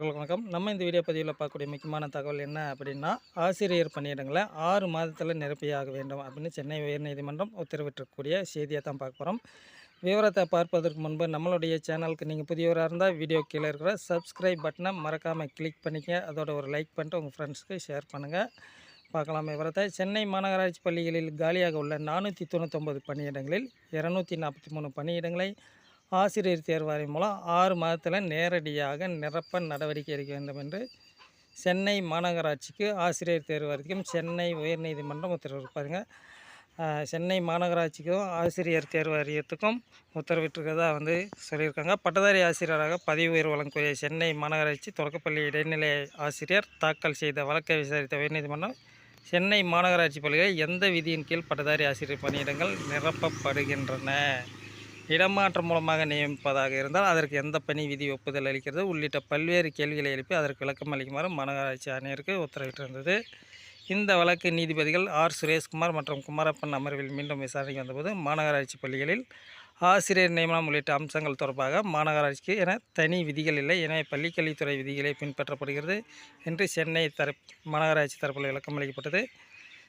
வணக்கம். நம்ம இந்த வீடியோ பதிவில் பார்க்கக்கூடிய முக்கியமான தகவல் என்ன அப்படின்னா ஆசிரியர் பணியிடங்களை ஆறு மாதத்தில் நிரப்பியாக வேண்டும் அப்படின்னு சென்னை உயர்நீதிமன்றம் உத்தரவிட்டிருக்கக்கூடிய செய்தியை தான் பார்க்க போகிறோம் விவரத்தை பார்ப்பதற்கு முன்பு நம்மளுடைய சேனலுக்கு நீங்கள் புதியவராக இருந்தால் வீடியோ கீழே இருக்கிற சப்ஸ்கிரைப் பட்டனை மறக்காமல் கிளிக் பண்ணிக்க அதோட ஒரு லைக் பண்ணிட்டு உங்கள் ஃப்ரெண்ட்ஸ்க்கு ஷேர் பண்ணுங்கள் பார்க்கலாம் விவரத்தை. சென்னை மாநகராட்சி பள்ளிகளில் காலியாக உள்ள நானூற்றி தொண்ணூத்தொம்பது பணியிடங்களில் இரநூத்தி நாற்பத்தி மூணு பணியிடங்களை ஆசிரியர் தேர்வாரியம் மூலம் ஆறு மாதத்தில் நேரடியாக நிரப்ப நடவடிக்கை எடுக்க வேண்டும் என்று சென்னை மாநகராட்சிக்கு ஆசிரியர் தேர்வாரியத்துக்கும் சென்னை உயர்நீதிமன்றம் உத்தரவு சென்னை மாநகராட்சிக்கும் ஆசிரியர் தேர்வாரியத்துக்கும் உத்தரவிட்டிருக்கிறதா வந்து சொல்லியிருக்காங்க. பட்டதாரி ஆசிரியராக பதவி உயர்வு வழங்கக்கூடிய சென்னை மாநகராட்சி தொடக்கப்பள்ளி இடைநிலை ஆசிரியர் தாக்கல் செய்த வழக்கை விசாரித்த உயர்நீதிமன்றம் சென்னை மாநகராட்சி பள்ளிகளில் எந்த விதியின் கீழ் பட்டதாரி ஆசிரியர் பணியிடங்கள் நிரப்பப்படுகின்றன? இடமாற்றம் மூலமாக நியமிப்பதாக இருந்தால் அதற்கு எந்த பணி விதி ஒப்புதல் அளிக்கிறது உள்ளிட்ட பல்வேறு கேள்விகளை எழுப்பி அதற்கு விளக்கம் அளிக்குமாறு மாநகராட்சி ஆணையருக்கு உத்தரவிட்டிருந்தது. இந்த வழக்கு நீதிபதிகள் ஆர். சுரேஷ்குமார் மற்றும் குமாரப்பன் அமர்வில் மீண்டும் விசாரணைக்கு வந்தபோது மாநகராட்சி பள்ளிகளில் ஆசிரியர் நியமனம் உள்ளிட்ட அம்சங்கள் தொடர்பாக மாநகராட்சிக்கு என தனி விதிகள் இல்லை எனவே பள்ளிக்கல்வித்துறை விதிகளே பின்பற்றப்படுகிறது என்று சென்னை தரப்பு மாநகராட்சி தரப்பில் விளக்கம் அளிக்கப்பட்டது.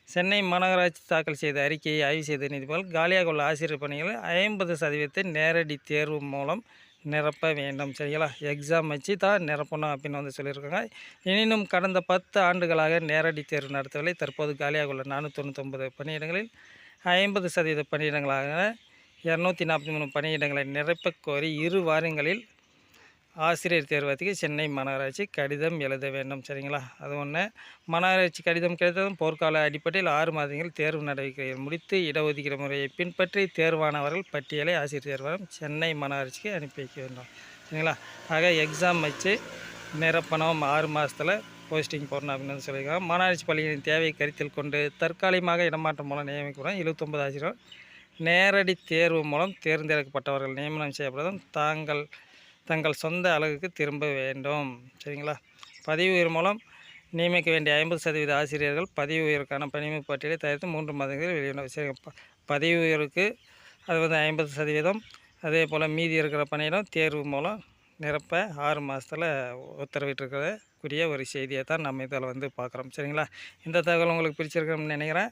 சென்னை மாநகராட்சி தாக்கல் செய்த அறிக்கையை ஆய்வு செய்த நீதிபதிகள் காலியாக உள்ள ஆசிரியர் பணிகளை ஐம்பது சதவீதத்தை நேரடி தேர்வு மூலம் நிரப்ப வேண்டும். சரிங்களா? எக்ஸாம் வச்சு தான் நிரப்பணும் அப்படின்னு வந்து சொல்லியிருக்காங்க. எனினும் கடந்த பத்து ஆண்டுகளாக நேரடி தேர்வு நடத்தவில்லை. தற்போது காலியாக உள்ள நானூற்றி தொண்ணூத்தொம்பது பணியிடங்களில் ஐம்பது சதவீத பணியிடங்களாக இரநூத்தி நாற்பத்தி மூணு பணியிடங்களை நிரப்பக் கோரி இரு வாரங்களில் ஆசிரியர் தேர்வத்துக்கு சென்னை மாநகராட்சி கடிதம் எழுத வேண்டும். சரிங்களா? அது ஒன்று மாநகராட்சி கடிதம் கிடைத்ததும் போர்க்கால அடிப்படையில் ஆறு மாதங்கள் தேர்வு நடவடிக்கைகள் முடித்து இடஒதுக்கீடு முறையை பின்பற்றி தேர்வானவர்கள் பட்டியலை ஆசிரியர் தேர்வாரம் சென்னை மாநகராட்சிக்கு அனுப்பி வைக்க வேண்டும். சரிங்களா? ஆக எக்ஸாம் வச்சு நிரப்பணம். ஆறு மாதத்தில் போஸ்டிங் போடணும் அப்படின்னு சொல்லியிருக்காங்க. மாநகராட்சி பள்ளிகளின் தேவையை கருத்தில் கொண்டு தற்காலிகமாக இடமாற்றம் மூலம் நியமிக்கப்படும் எழுபத்தொம்பது ஆசிரியர் நேரடி தேர்வு மூலம் தேர்ந்தெடுக்கப்பட்டவர்கள் நியமனம் செய்யப்பட்டதும் தாங்கள் தங்கள் சொந்த அழகுக்கு திரும்ப வேண்டும். சரிங்களா? பதவி உயர் மூலம் நியமிக்க வேண்டிய ஐம்பது சதவீத ஆசிரியர்கள் பதவி உயிருக்கான பணிமை பட்டியலை தயாரித்து மூன்று மாதங்களில் வெளியிடும் சரி பதவி உயர்வுக்கு அது வந்து ஐம்பது சதவீதம். அதே போல் மீதி இருக்கிற பணியிடம் தேர்வு மூலம் நிரப்ப ஆறு மாதத்தில் உத்தரவிட்டிருக்கக்கூடிய ஒரு செய்தியை தான் நம்ம இதில் வந்து பார்க்குறோம். சரிங்களா? இந்த தகவல் உங்களுக்கு பிடிச்சிருக்கணும்னு நினைக்கிறேன்.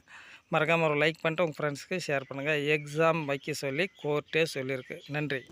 மறக்காமல் ஒரு லைக் பண்ணிட்டு உங்கள் ஃப்ரெண்ட்ஸுக்கு ஷேர் பண்ணுங்கள் எக்ஸாம் வைக்க சொல்லி கோர்ட்டே சொல்லியிருக்கு. நன்றி.